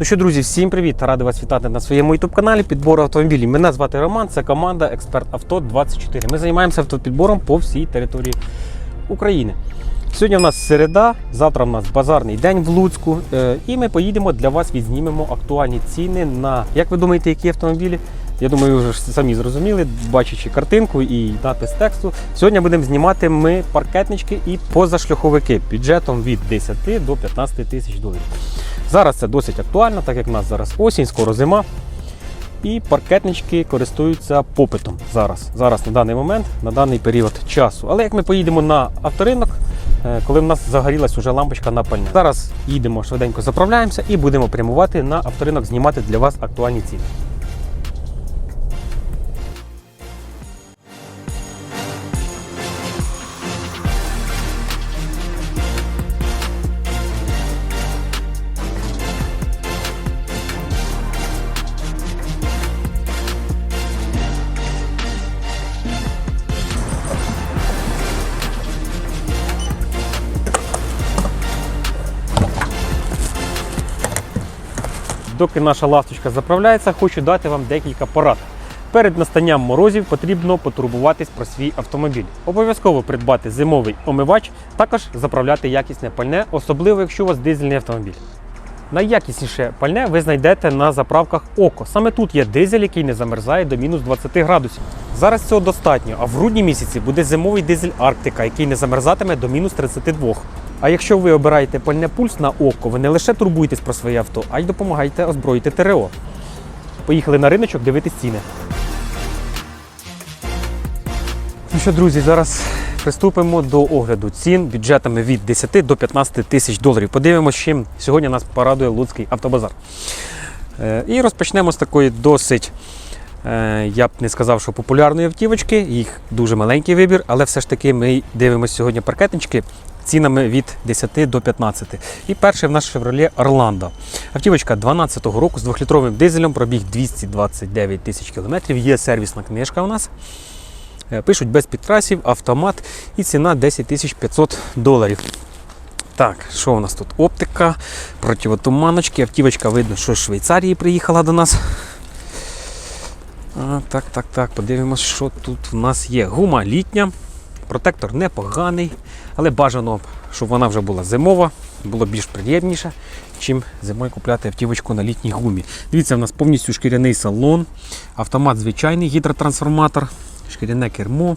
Ну що, друзі, всім привіт! Радий вас вітати на своєму youtube каналі підбору автомобілів. Мене звати Роман, це команда Експерт Авто 24. Ми займаємося автопідбором по всій території України. Сьогодні в нас середа, завтра в нас базарний день в Луцьку. е, І ми поїдемо для вас відзнімемо актуальні ціни на як ви думаєте, які автомобілі? Я думаю, ви вже самі зрозуміли, бачачи картинку і напис тексту. Сьогодні будемо знімати ми паркетнички і позашляховики бюджетом від 10 до 15 тисяч доларів. Зараз це досить актуально, так як в нас зараз осінь, скоро зима. І паркетнички користуються попитом зараз. Зараз на даний момент, на даний період часу. Але як ми поїдемо на авторинок, е, коли в нас загорілась уже лампочка на пальне. Зараз їдемо швиденько заправляємося і будемо прямувати на авторинок, знімати для вас актуальні ціни. Доки наша ласточка заправляється, хочу дати вам декілька порад. Перед настанням морозів потрібно потурбуватись про свій автомобіль. Обов'язково придбати зимовий омивач, також заправляти якісне пальне, особливо якщо у вас дизельний автомобіль. Найякісніше пальне ви знайдете на заправках ОКО. Саме тут є дизель, який не замерзає до мінус 20 градусів. Зараз цього достатньо, а в грудні місяці буде зимовий дизель Арктика, який не замерзатиме до мінус 32. А якщо ви обираєте пальне пульс на око, ви не лише турбуєтесь про своє авто, а й допомагаєте озброїти ТРО. Поїхали на риночок дивитись ціни. Ну що, друзі, зараз приступимо до огляду цін бюджетами від 10 до 15 тисяч доларів. Подивимося, чим сьогодні нас порадує Луцький автобазар. Е, І розпочнемо з такої досить, е, я б не сказав, що популярної автівочки. Їх дуже маленький вибір, але все ж таки ми дивимося сьогодні паркетнички цінами від 10 до 15. І перший в нас Chevrolet Orlando. Автівочка 12-го року з 2-літровим дизелем, пробіг 229 тисяч кілометрів. Є сервісна книжка у нас. Е, Пишуть без підкрасів, автомат і ціна 10 500 доларів. Так, що у нас тут? Оптика, противотуманочки. Автівочка видно, що з Швейцарії приїхала до нас. А, так, так, так, подивимось, що тут у нас є. Гума літня, протектор непоганий, але бажано, щоб вона вже була зимова, було більш приємніше, чим зимою купляти автівочку на літній гумі. Дивіться, у нас повністю шкіряний салон, автомат звичайний, гідротрансформатор, шкіряне кермо,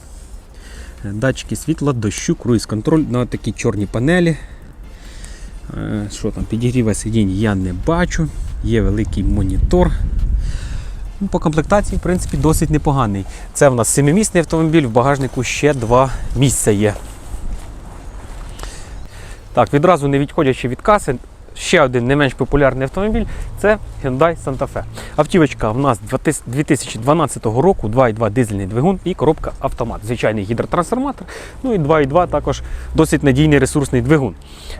е, датчики світла, дощу, круїз-контроль на такі чорні панелі. Е, Що там, підігріва сидінь я не бачу. Є великий монітор. Ну, По комплектації, в принципі, досить непоганий. Це в нас 7-місний автомобіль, в багажнику ще два місця є. Так, відразу не відходячи від каси, ще один не менш популярний автомобіль це Hyundai Santa Fe. Автівочка в нас 2012 року, 2,2 дизельний двигун і коробка автомат. Звичайний гідротрансформатор. Ну і 2,2 також досить надійний ресурсний двигун.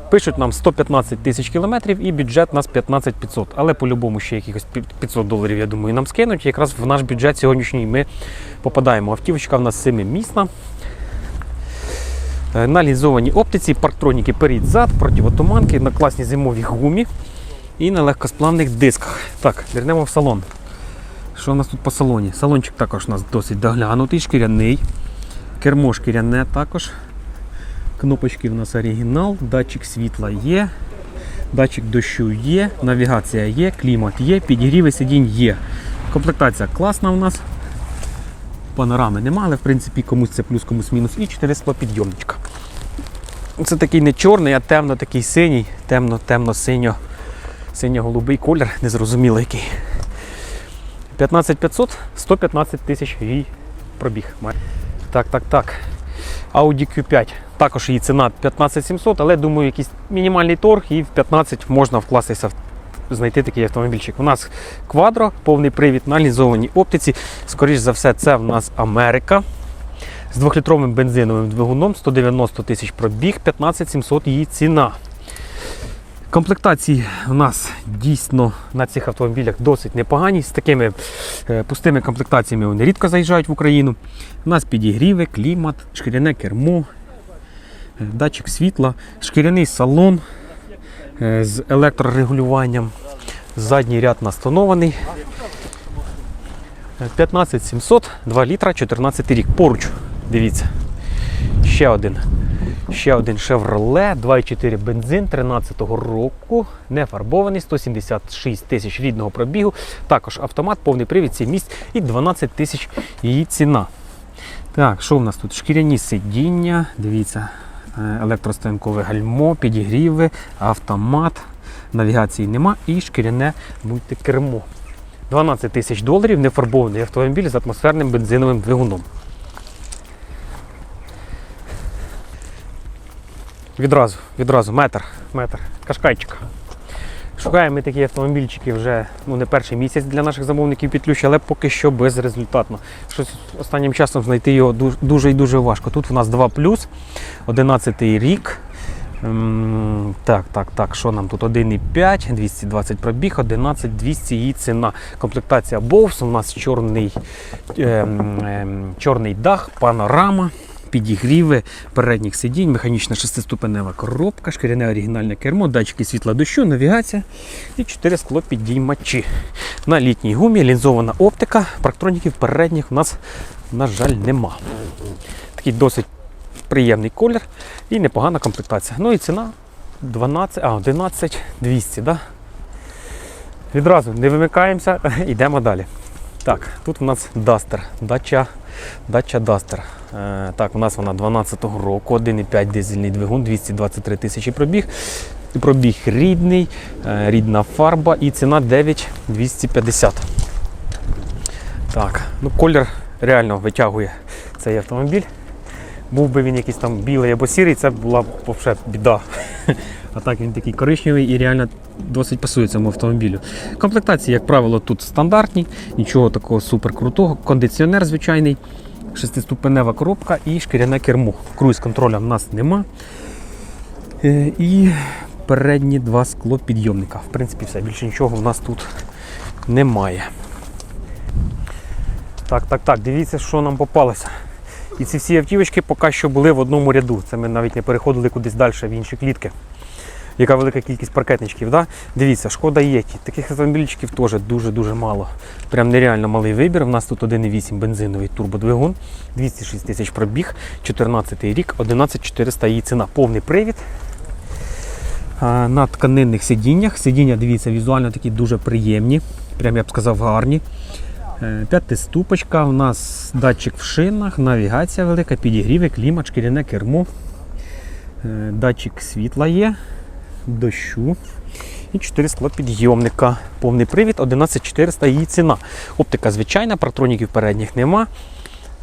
Пишуть нам 115 тисяч кілометрів і бюджет у нас 15 500. Але по-любому ще якихось 500 доларів, я думаю, нам скинуть. Якраз в наш бюджет сьогоднішній ми попадаємо. Автівочка в нас 7-місна. Е, На лінзованій оптиці, парктроніки перед-зад, противотуманки на класній зимовій гумі і на легкосплавних дисках. Так, вернемо в салон. Що у нас тут по салоні? Салончик також у нас досить доглянутий, шкіряний. Кермо шкіряне також. Кнопочки в нас оригінал, датчик світла є, датчик дощу є, навігація є, клімат є, підігріви сидінь є. Комплектація класна у нас. Панорами немає, але в принципі комусь це плюс, комусь мінус. І 4 склопідйомничка. Це такий не чорний, а темно такий синій, темно-темно-синьо, синьо-голубий колір, незрозуміло який. 15500, 115 тисяч її пробіг. Так, так, так. Audi Q5. Також її ціна 15700, але думаю, якийсь мінімальний торг і в 15 можна вкластися знайти такий автомобільчик. У нас квадро, повний привід на лінзованій оптиці. Скоріше за все, це в нас Америка. З 2-літровим бензиновим двигуном 190 тисяч пробіг, 15 700 її ціна. Комплектації у нас дійсно на цих автомобілях досить непогані. З такими е, пустими комплектаціями вони рідко заїжджають в Україну. У нас підігріви, клімат, шкіряне кермо, е, датчик світла, шкіряний салон е, з електрорегулюванням. Задній ряд настанований. 15700, 2 літра, 14 рік. Поруч, дивіться. Ще один. Ще один Chevrolet, 2,4 бензин 13-го року, не фарбований, 176 тисяч рідного пробігу. Також автомат, повний привід, 7 місць і 12 тисяч її ціна. Так, що в нас тут? Шкіряні сидіння, дивіться, е, електростоянкове гальмо, підігріви, автомат, навігації нема і шкіряне мультикермо. 12 тисяч доларів нефарбований автомобіль з атмосферним бензиновим двигуном. Відразу, відразу, метр, метр, кашкайчик. Шукаємо ми такі автомобільчики вже ну, не перший місяць для наших замовників під ключ, але поки що безрезультатно. Щось останнім часом знайти його дуже, і дуже важко. Тут у нас 2 11 рік. Так, так, так, що нам тут 1,5, 220 пробіг, 11 200 її ціна. Комплектація Bose, у нас чорний, ем, ем, чорний дах, панорама, підігріви передніх сидінь, механічна шестиступенева коробка, шкіряне оригінальне кермо, датчики світла дощу, навігація і 4 склопідіймачі. На літній гумі лінзована оптика, парктроніків передніх у нас, на жаль, нема. Такий досить приємний колір і непогана комплектація. Ну і ціна 12, а 11 200. Да? Відразу не вимикаємося, йдемо далі. Так, тут у нас Duster, Dacia, Dacia Duster. Е, так, у нас вона 12-го року, 1,5 дизельний двигун, 223 тисячі пробіг. Пробіг рідний, е, рідна фарба і ціна 9250. Так, ну колір реально витягує цей автомобіль. Був би він якийсь там білий або сірий, це була б взагалі біда. А так він такий коричневий і реально досить пасує цьому автомобілю. Комплектації, як правило, тут стандартні, нічого такого супер крутого. Кондиціонер звичайний, шестиступенева коробка і шкіряне кермо. Круїз контроля в нас нема. Е, І передні два склопідйомника. В принципі, все. Більше нічого в нас тут немає. Так, так, так, дивіться, що нам попалося. І ці всі автівочки поки що були в одному ряду. Це ми навіть не переходили кудись далі в інші клітки. Яка велика кількість паркетничків. Да? Дивіться, шкода Єті. Таких автомобільчиків теж дуже-дуже мало. Прям нереально малий вибір. У нас тут 1,8 бензиновий турбодвигун, 206 тисяч пробіг, 14 рік, 11400 її ціна. Повний привід. На тканинних сидіннях. Сидіння, дивіться, візуально такі дуже приємні. Прям я б сказав, гарні. Е, П'ятиступочка, у нас датчик в шинах, навігація велика, підігріви, клімат, шкіряне кермо. Е, Датчик світла є, дощу. І 4 склопідйомника. Повний привід, 11400 її ціна. Оптика звичайна, партроніків передніх нема.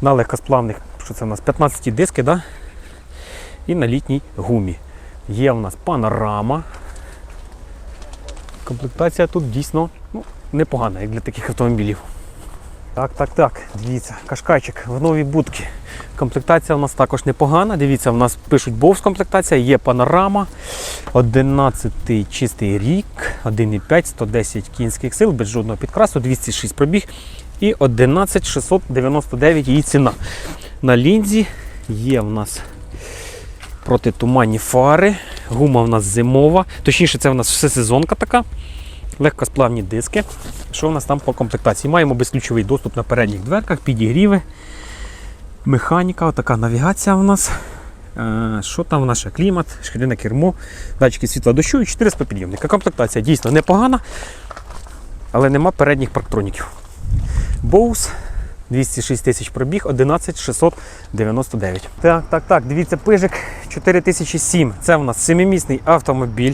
На легкосплавних, що це у нас 15 диски, да? і на літній гумі. Є у нас панорама. Комплектація тут дійсно ну, непогана, як для таких автомобілів. Так, так, так, дивіться, кашкайчик в новій будці. Комплектація у нас також непогана. Дивіться, в нас пишуть Bose комплектація, є панорама, 11 чистий рік, 1,5, 110 кінських сил, без жодного підкрасу, 206 пробіг і 11699 її ціна. На лінзі є в нас протитуманні фари, гума в нас зимова, точніше, це в нас всесезонка така. Легкосплавні диски. Що в нас там по комплектації? Маємо безключовий доступ на передніх дверках, підігріви, механіка, така навігація у нас. Е, Що там у нас? Клімат, шкіряне кермо, датчики світла дощу і 400 підйомника. Комплектація дійсно непогана, але нема передніх парктроніків. Bose 206 тисяч пробіг, 11699. Так, так, так, дивіться, пижик 4007. Це у нас семимісний автомобіль.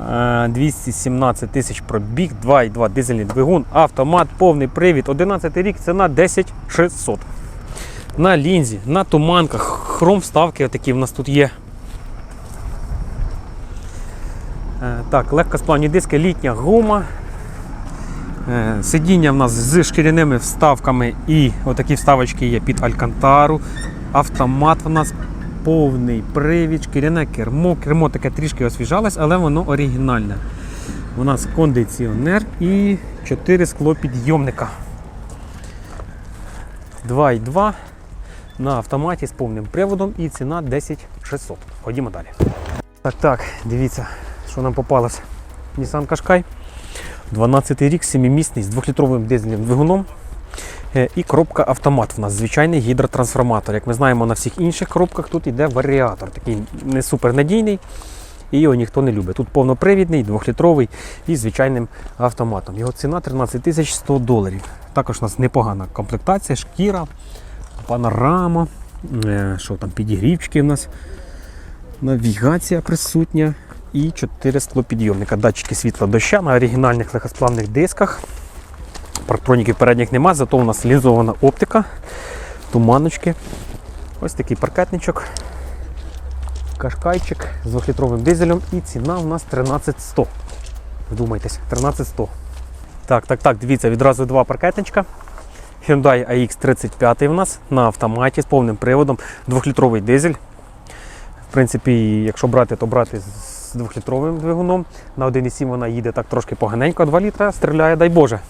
Е, 217 тисяч пробіг, 2,2 дизельний двигун, автомат, повний привід, 11 рік, ціна 10600. На лінзі, на туманках, хром вставки отакі в нас тут є. Е, Так, легкосплавні диски, літня гума. Е, Сидіння в нас з шкіряними вставками і отакі вставочки є під алькантару. Автомат в нас повний привід, шкіряне кермо. Кермо таке трішки освіжалось, але воно оригінальне. У нас кондиціонер і 4 склопідйомника. 2,2 на автоматі з повним приводом і ціна 10600. Ходімо далі. Так, так, дивіться, що нам попалось. Nissan Qashqai. 12 рік, 7-місний з 2-літровим дизельним двигуном. Е, І коробка автомат. У нас звичайний гідротрансформатор. Як ми знаємо, на всіх інших коробках тут йде варіатор, такий не супернадійний. І його ніхто не любить. Тут повнопривідний, 2-літровий і звичайним автоматом. Його ціна 13 100 доларів. Також у нас непогана комплектація, шкіра, панорама, е, що там, підігрівчики у нас, навігація присутня і 4 склопідйомника. Датчики світла доща на оригінальних легкосплавних дисках. Парктроніків передніх нема, зато у нас лінзована оптика, туманочки. Ось такий паркетничок, кашкайчик з 2-літровим дизелем і ціна у нас 13100. Вдумайтесь, 13100. Так, так, так, дивіться, відразу два паркетничка. Hyundai AX35 у нас на автоматі з повним приводом, 2-літровий дизель. В принципі, якщо брати, то брати з 2-літровим двигуном. На 1,7 вона їде так трошки поганенько, 2 літра стріляє, дай Боже.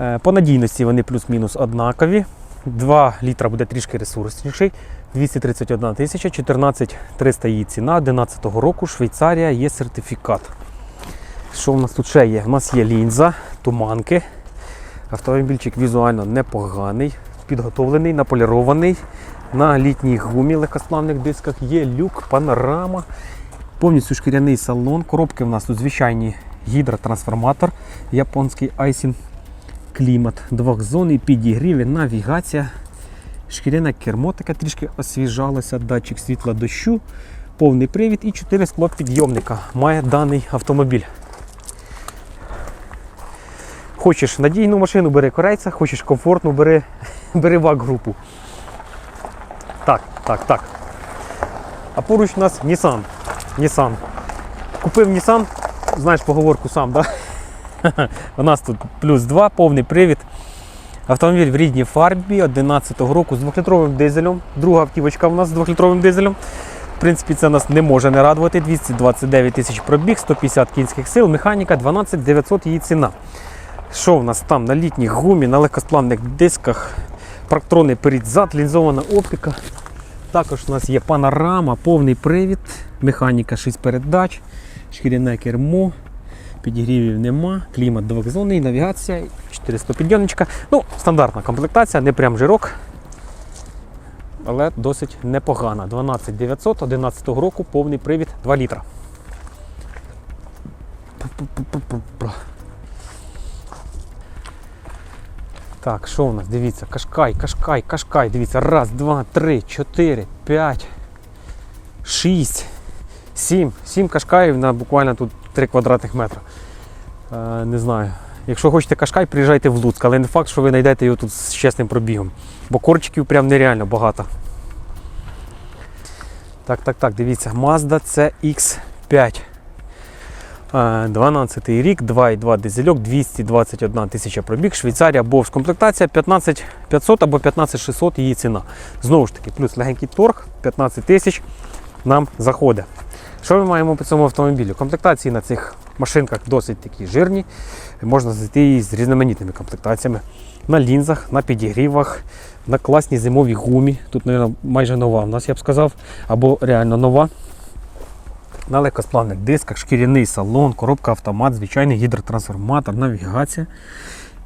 Е, По надійності вони плюс-мінус однакові. 2 літра буде трішки ресурсніший. 231 тисяча, 14 300 її ціна, 11 року, Швейцарія є сертифікат. Що в нас тут ще є? У нас є лінза, туманки. Автомобільчик візуально непоганий, підготовлений, наполірований. На літній гумі легкосплавних дисках є люк, панорама, повністю шкіряний салон. Коробки в нас тут звичайні гідротрансформатор, японський Айсін клімат, двохзонний підігрів, навігація. Шкіряне кермо таке трішки освіжалося, датчик світла дощу, повний привід і 4 склопідйомника має даний автомобіль. Хочеш надійну машину, бери корейця, хочеш комфортну, бери, бери ВАГ-групу. Так, так, так. А поруч у нас Nissan. Nissan. Купив Nissan, знаєш поговорку сам, да? У нас тут плюс 2, повний привід. Автомобіль в рідній фарбі 11-го року з 2-літровим дизелем. Друга автівочка у нас з 2-літровим дизелем. В принципі, це нас не може не радувати. 229 тисяч пробіг, 150 кінських сил, механіка 12 900 її ціна. Що в нас там на літній гумі, на легкосплавних дисках, парктрони перед-зад, лінзована оптика. Також у нас є панорама, повний привід, механіка 6 передач, шкіряне кермо, підігрівів нема, клімат двохзонний, навігація, 400 підйомничка. Ну, стандартна комплектація, не прям жирок, але досить непогана. 12 900 11 року, повний привід 2 літра. Так, що у нас? Дивіться, кашкай, кашкай, кашкай. Дивіться, раз, два, три, чотири, п'ять, шість, сім. Сім кашкаїв на буквально тут 3 квадратних метри. Е, не знаю. Якщо хочете кашкай, приїжджайте в Луцьк, але не факт, що ви знайдете його тут з чесним пробігом. Бо корчиків прям нереально багато. Так, так, так, дивіться, Mazda CX5. Е, 12 рік, 2,2 дизельок, 221 тисяча пробіг, Швейцарія, Бовс. Комплектація 15 500 або 15 600 її ціна. Знову ж таки, плюс легенький торг, 15 тисяч нам заходить. Що ми маємо по цьому автомобілю? Комплектації на цих машинках досить такі жирні. Можна знайти її з різноманітними комплектаціями. На лінзах, на підігрівах, на класній зимовій гумі. Тут, мабуть, майже нова у нас, я б сказав, або реально нова. На легкосплавних дисках, шкіряний салон, коробка автомат, звичайний гідротрансформатор, навігація,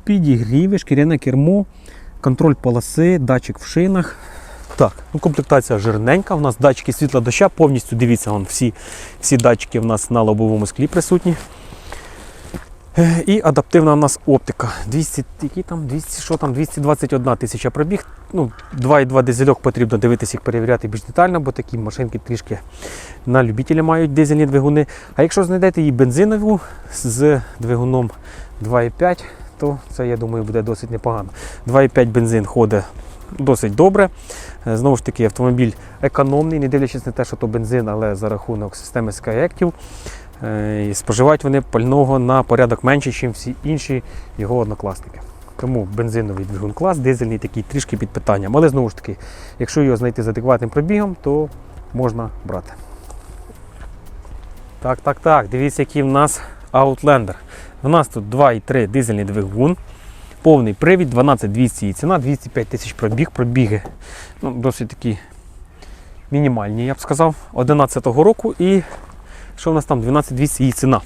підігріви, шкіряне кермо, контроль полоси, датчик в шинах. Так, ну комплектація жирненька. У нас датчики світла доща, повністю дивіться, вон, всі, всі датчики у нас на лобовому склі присутні. Е, І адаптивна у нас оптика. 200, які там, 200, що там, 221 тисяча пробіг. Ну, 2,2 дизельок потрібно дивитися їх перевіряти більш детально, бо такі машинки трішки на любителя мають дизельні двигуни. А якщо знайдете її бензинову з двигуном 2,5, то це, я думаю, буде досить непогано. 2,5 бензин ходить досить добре. Е, Знову ж таки, автомобіль економний, не дивлячись на те, що то бензин, але за рахунок системи SkyActiv. Е, І споживають вони пального на порядок менше, ніж всі інші його однокласники. Тому бензиновий двигун клас, дизельний такий трішки під питанням. Але знову ж таки, якщо його знайти з адекватним пробігом, то можна брати. Так, так, так, дивіться, який в нас Outlander. У нас тут 2,3 дизельний двигун, повний привід, 12200 і ціна, 205 тисяч пробіг. Пробіги ну, досить такі мінімальні, я б сказав, 11 року і що в нас там 12200 її ціна.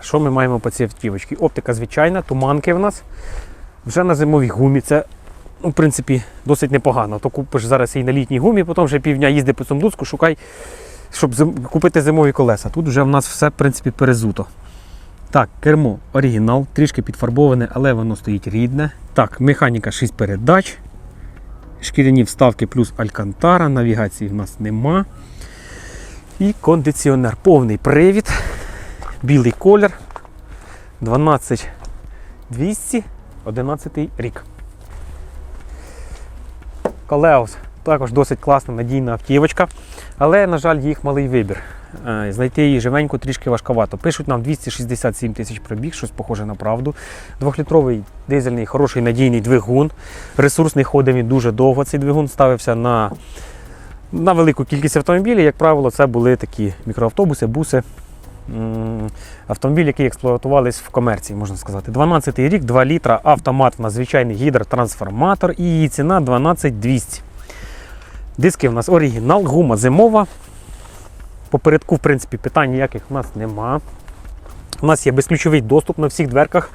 що ми маємо по цій автівочці? Оптика звичайна, туманки в нас. Вже на зимовій гумі. Це, ну, в принципі, досить непогано. То купиш зараз і на літній гумі, потім вже півдня їзди по Сундуцьку, шукай, щоб зим- купити зимові колеса. Тут вже в нас все, в принципі, перезуто. Так, кермо оригінал, трішки підфарбоване, але воно стоїть рідне. Так, механіка 6 передач. Шкіряні вставки плюс алькантара, навігації в нас нема. І кондиціонер. Повний привід, білий колір. 12200, 11 рік. Калеус також досить класна надійна автівочка, але, на жаль, їх малий вибір. Е, Знайти її живеньку трішки важковато. Пишуть нам 267 тисяч пробіг, щось похоже на правду. Двохлітровий дизельний, хороший надійний двигун. Ресурсний ходив він дуже довго. Цей двигун ставився на, на велику кількість автомобілів. Як правило, це були такі мікроавтобуси, буси. М, Автомобілі, які експлуатувались в комерції, можна сказати. 12 рік, 2 літра, автомат на звичайний гідротрансформатор і її ціна 12200. Диски в нас оригінал, гума зимова. Попередку, в принципі, питань ніяких у нас нема. У нас є безключовий доступ на всіх дверках.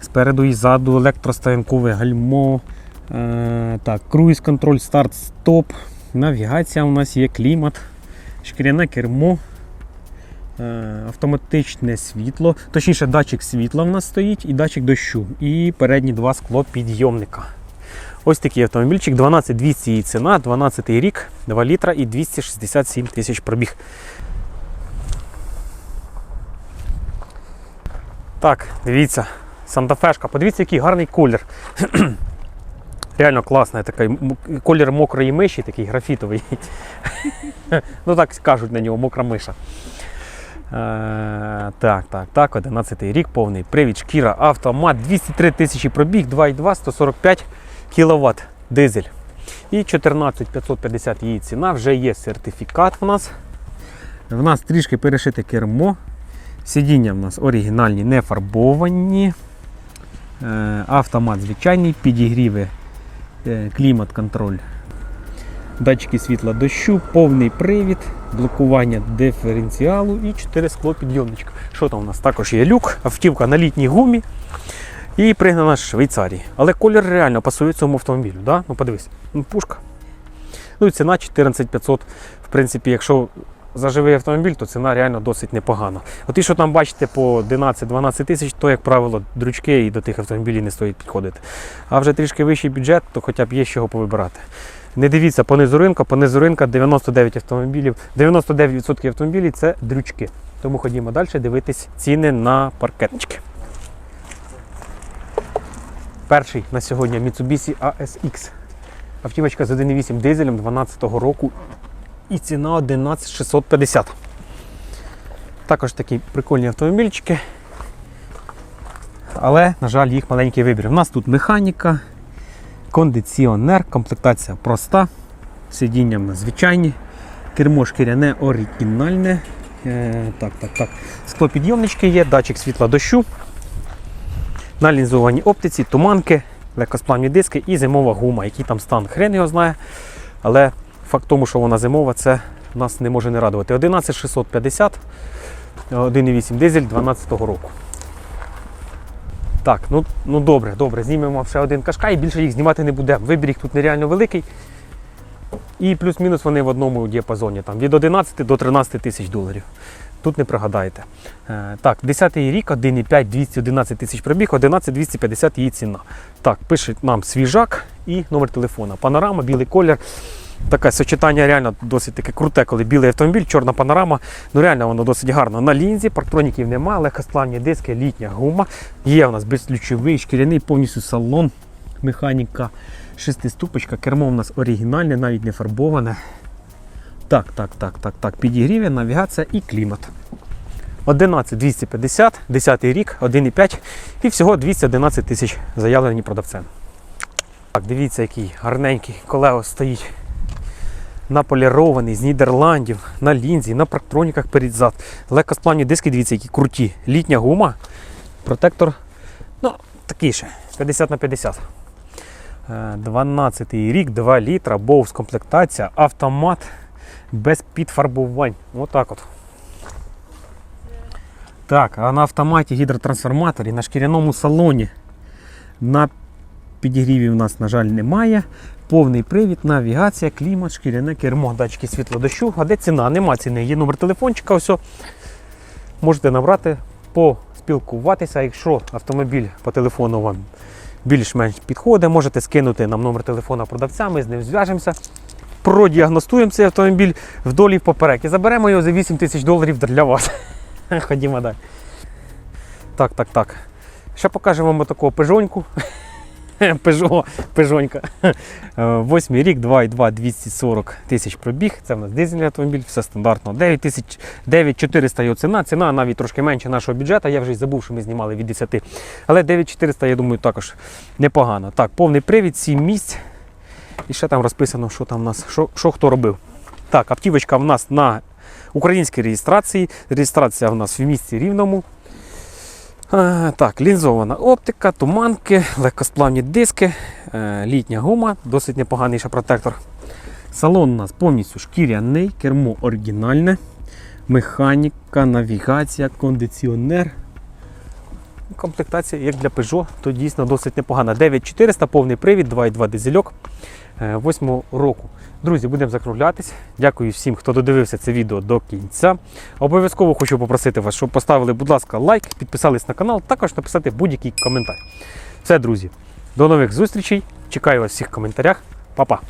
Спереду і ззаду електростоянкове гальмо. Е, так, круїз контроль, старт, стоп. Навігація у нас є клімат, шкіряне кермо, е, автоматичне світло, точніше, датчик світла в нас стоїть і датчик дощу. І передні два склопідйомника. Ось такий автомобільчик, 12200 її ціна, 12 рік, 2 літра і 267 тисяч пробіг. Так, дивіться, Санта-Фешка, подивіться, який гарний колір. Реально класний такий колір мокрої миші, такий графітовий. ну так кажуть на нього, мокра миша. Е, так, так, так, 11 рік, повний привід, шкіра, автомат, 203 тисячі пробіг, 2,2, 145 кВт дизель. І 14550 її ціна, вже є сертифікат в нас. В нас трішки перешите кермо. Сидіння в нас оригінальні, не фарбовані. Е, Автомат звичайний, підігріви, е, клімат-контроль, датчики світла дощу, повний привід, блокування диференціалу і 4 склопідйомничка. Що там у нас? Також є люк, автівка на літній гумі і пригнана з Швейцарії. Але колір реально пасує цьому автомобілю. Да? Ну подивись, ну, пушка. Ну і ціна 14500. В принципі, якщо за живий автомобіль, то ціна реально досить непогана. От і що там бачите по 11-12 тисяч, то, як правило, дрючки і до тих автомобілів не стоїть підходити. А вже трішки вищий бюджет, то хоча б є з чого повибирати. Не дивіться по низу ринка, по низу ринка 99 автомобілів, 99% автомобілів це дрючки. Тому ходімо далі дивитись ціни на паркетнички. Перший на сьогодні Mitsubishi ASX. Автівочка з 1.8 дизелем 12 року і ціна 11650. Також такі прикольні автомобільчики. Але, на жаль, їх маленький вибір. У нас тут механіка, кондиціонер, комплектація проста, сидіння звичайні, кермо шкіряне оригінальне. Е, так, так, так. Склопідйомнички є, датчик світла дощу, на лінзованій оптиці, туманки, легкосплавні диски і зимова гума. Який там стан, хрен його знає. Але факт тому, що вона зимова, це нас не може не радувати. 11650, 1,8 дизель 12 року. Так, ну, ну добре, добре, знімемо ще один кашка і більше їх знімати не будемо. Вибір їх тут нереально великий. І плюс-мінус вони в одному діапазоні, там, від 11 до 13 тисяч доларів. Тут не пригадаєте. Е, так, 10-й рік, 1,5, 211 тисяч пробіг, 11 250 її ціна. Так, пише нам свіжак і номер телефона. Панорама, білий колір. Таке сочетання реально досить таке круте, коли білий автомобіль, чорна панорама. Ну реально воно досить гарно. На лінзі, парктроніків немає, легкосплавні диски, літня гума. Є у нас безключовий, шкіряний повністю салон, механіка, шестиступочка, кермо у нас оригінальне, навіть не фарбоване. Так, так, так, так, так. Підігрів'я, навігація і клімат. 11 250, 10 рік, 1,5 і всього 211 тисяч заявлені продавцем. Так, дивіться, який гарненький колео стоїть. Наполірований з Нідерландів, на лінзі, на парктроніках перед-зад. Легкосплавні диски, дивіться, які круті. Літня гума, протектор, ну, такий ще, 50 на 50. Е, 12 рік, 2 літра, боус комплектація, автомат без підфарбувань. Отак от. Так, а на автоматі гідротрансформаторі на шкіряному салоні на підігріві в нас, на жаль, немає. Повний привід, навігація, клімат, шкіряне кермо, датчики світло дощу. А де ціна? Нема ціни. Є номер телефончика. Ось. Можете набрати, поспілкуватися. Якщо автомобіль по телефону вам більш-менш підходить, можете скинути нам номер телефона продавця, ми з ним зв'яжемося. Продіагностуємо цей автомобіль вдолі поперек і заберемо його за 8 тисяч доларів для вас. Ходімо далі. Так, так, так. Ще покажемо вам такого пежоньку. Пежо, пежонька. Е, Восьмий рік, 2,2, 240 тисяч пробіг. Це в нас дизельний автомобіль, все стандартно. 9400 його ціна. Ціна навіть трошки менше нашого бюджету. Я вже й забув, що ми знімали від 10. Але 9400, я думаю, також непогано. Так, повний привід, 7 місць. І ще там розписано, що там у нас, що, що хто робив. Так, автівочка в нас на українській реєстрації. Реєстрація в нас в місті Рівному. Е, Так, лінзована оптика, туманки, легкосплавні диски, е, літня гума, досить непоганий ще протектор. Салон у нас повністю шкіряний, кермо оригінальне, механіка, навігація, кондиціонер. Комплектація, як для Peugeot, то дійсно досить непогана. 9400, повний привід, 2,2 дизельок 8 року. Друзі, будемо закруглятись. Дякую всім, хто додивився це відео до кінця. Обов'язково хочу попросити вас, щоб поставили, будь ласка, лайк, підписались на канал, також написати будь-який коментар. Все, друзі, до нових зустрічей. Чекаю вас всіх в коментарях. Па-па!